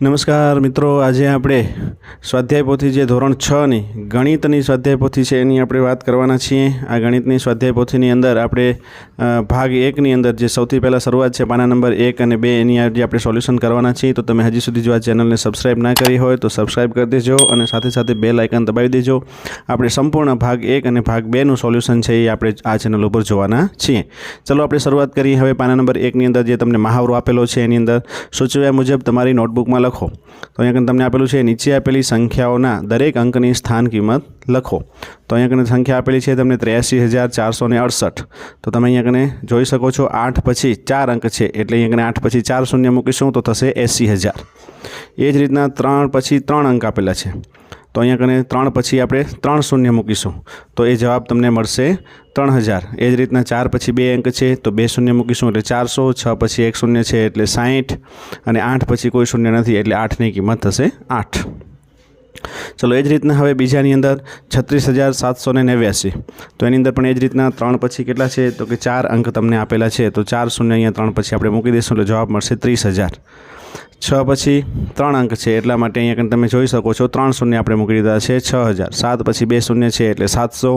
નમસ્કાર મિત્રો, આજે આપણે સ્વાધ્યાય પોથી જે ધોરણ છની ગણિતની સ્વાધ્યાય પોથી છે એની આપણે વાત કરવાના છીએ. આ ગણિતની સ્વાધ્યાય પોથીની અંદર આપણે ભાગ એકની અંદર જે સૌથી પહેલાં શરૂઆત છે પાના નંબર એક અને બે એની આજે આપણે સોલ્યુશન કરવાના છીએ. તો તમે હજી સુધી જો આ ચેનલને સબસ્ક્રાઇબ ના કરી હોય તો સબસ્ક્રાઇબ કરી દેજો અને સાથે સાથે બે લાઇકન દબાવી દેજો. આપણે સંપૂર્ણ ભાગ એક અને ભાગ બેનું સોલ્યુશન છે એ આપણે આ ચેનલ ઉપર જોવાના છીએ. ચલો આપણે શરૂઆત કરીએ. હવે પાના નંબર એકની અંદર જે તમને મહાવરો આપેલો છે એની અંદર સૂચવ્યા મુજબ તમારી નોટબુકમાં લખો. તો અહીંયા તમને આપેલું છે, નીચે આપેલી સંખ્યાઓના દરેક અંકની સ્થાન કિંમત લખો. તો અહીંયા કને સંખ્યા આપેલી છે તમને ત્ર્યાસી હજાર ચારસો ને અડસઠ. તો તમે અહીંયા કને જોઈ શકો છો, આઠ પછી ચાર અંક છે, એટલે અહીંયા કને આઠ પછી ચાર શૂન્ય મૂકીશું તો થશે એંસી હજાર. એ જ રીતના ત્રણ પછી ત્રણ અંક આપેલા છે. તો અહીંયા કને ત્રણ પછી આપણે ત્રણ શૂન્ય મૂકીશું. તો એ જવાબ તમને મળશે ત્રણ હજાર. એ જ રીતના ચાર પછી બે અંક છે, તો બે શૂન્ય મૂકીશું એટલે ચારસો, છ પછી એક શૂન્ય છે એટલે સાહીઠ, અને આઠ પછી કોઈ શૂન્ય નથી એટલે આઠની કિંમત થશે આઠ. ચલો, એ જ રીતના હવે બીજાની અંદર છત્રીસ હજાર સાતસો ને નેવ્યાસી. તો એની અંદર પણ એ જ રીતના ત્રણ પછી કેટલા છે? તો કે ચાર અંક તમને આપેલા છે. તો ચાર શૂન્ય અહીંયા ત્રણ પછી આપણે મૂકી દઈશું, એટલે જવાબ મળશે ત્રીસ હજાર. છ પછી ત્રણ અંક છે, એટલા માટે અહીંયા કંઈ તમે જોઈ શકો છો, ત્રણ શૂન્ય આપણે મૂકી દીધા છે છ હજાર. સાત પછી બે શૂન્ય છે, એટલે સાતસો.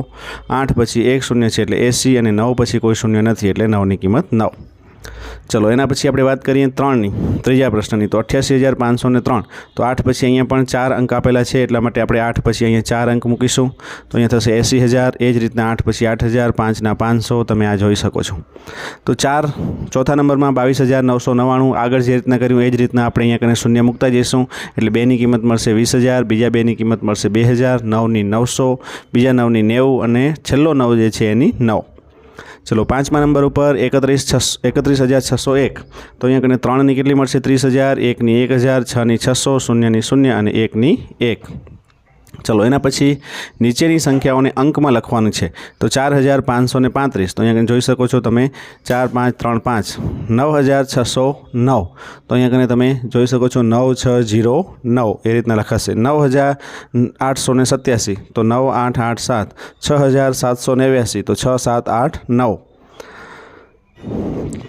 આઠ પછી એક શૂન્ય છે, એટલે એસી. અને નવ પછી કોઈ શૂન્ય નથી, એટલે નવની કિંમત નવ. ચલો, એના પછી આપણે વાત કરીએ ત્રણની, ત્રીજા પ્રશ્નની. તો અઠ્યાસી હજાર પાંચસો ને ત્રણ. તો આઠ પછી અહીંયા પણ ચાર અંક આપેલા છે, એટલા માટે આપણે આઠ પછી અહીંયા ચાર અંક મૂકીશું. તો અહીંયા થશે એંસી હજાર, એ જ રીતના આઠ પછી આઠ હજાર, પાંચના પાંચસો, તમે આ જોઈ શકો છો. તો ચાર, ચોથા નંબરમાં બાવીસ હજાર નવસો નવ્વાણું. આગળ જે રીતના કર્યું એ જ રીતના આપણે અહીંયા કને શૂન્ય મૂકતા જઈશું. એટલે બેની કિંમત મળશે વીસ હજાર, બીજા બેની કિંમત મળશે બે હજાર, નવની નવસો, બીજા નવની નેવું અને છેલ્લો નવ જે છે એની નવ. ચલો પાંચમા નંબર ઉપર એકત્રીસ છસ, એકત્રીસ હજાર છસો એક. તો અહીંયા કને ત્રણની કેટલી મળશે? ત્રીસ હજાર, એકની એક હજાર છની છસો, શૂન્યની શૂન્ય અને એકની એક. ચલો, એના પછી નીચેની સંખ્યાઓને અંકમાં લખવાનું છે. તો ચાર હજાર પાંચસો ને પાંત્રીસ. તો અહીંયા જોઈ શકો છો તમે, ચાર પાંચ ત્રણ પાંચ. નવ હજાર છસો નવ. તો અહીંયા કને તમે જોઈ શકો છો નવ છ જીરો નવ. એ રીતના લખાશે. નવ હજાર આઠસો ને સત્યાસી. તો નવ આઠ આઠ સાત. છ હજાર સાતસો નેવ્યાસી. તો છ સાત આઠ નવ.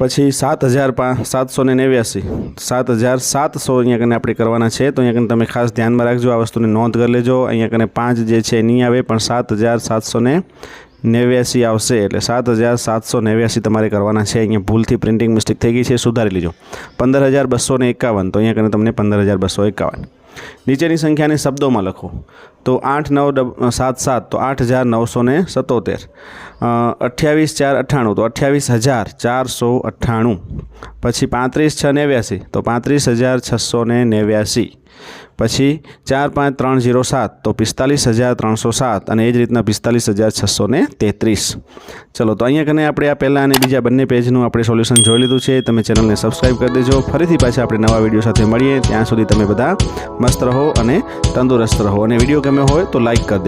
પછી સાત હજાર સાતસો ને નેવ્યાસી. સાત હજાર સાતસો અહીંયા કને આપણે કરવાના છે, તો અહીંયા કને તમે ખાસ ધ્યાનમાં રાખજો, આ વસ્તુને નોંધ કરી લેજો. અહીંયા કને પાંચ જે છે નહીં આવે, પણ સાત હજાર સાતસો ને નેવ્યાસી આવશે. એટલે સાત હજાર સાતસો નેવ્યાસી તમારે કરવાના છે. અહીંયા ભૂલથી પ્રિન્ટિંગ મિસ્ટેક થઈ ગઈ છે, સુધારી લેજો. પંદર હજાર બસો ને એકાવન, તો અહીંયા કને તમને પંદર હજાર બસો એકાવન. નીચેની સંખ્યાને શબ્દોમાં લખો. તો આઠ નવ ડબ સાત સાત, તો આઠ હજાર નવસો ને સત્તોતેર. અઠ્યાવીસ ચાર અઠ્ઠાણું, તો અઠ્યાવીસ હજાર ચારસો અઠ્ઠાણું. પછી પાંત્રીસ છ નેવ્યાસી, તો પાંત્રીસ હજાર છસો ને નેવ્યાસી. પછી ચાર પાંચ ત્રણ જીરો સાત, તો પિસ્તાલીસ હજાર ત્રણસો સાત, અને એ જ રીતના પિસ્તાલીસ હજાર છસો ને તેત્રીસ. ચલો, તો અહીંયા કને આપણે આ પહેલાં અને બીજા બંને પેજનું આપણે સોલ્યુશન જોઈ લીધું છે. તમે ચેનલને સબસ્ક્રાઈબ કરી દેજો. ફરીથી પાછા આપણે નવા વીડિયો સાથે મળીએ. ત્યાં સુધી તમે બધા મસ્ત રહો. અને તંદુરસ્ત રહો. અને વીડિયો ગમ્યો હોય તો લાઈક કરી દેજો.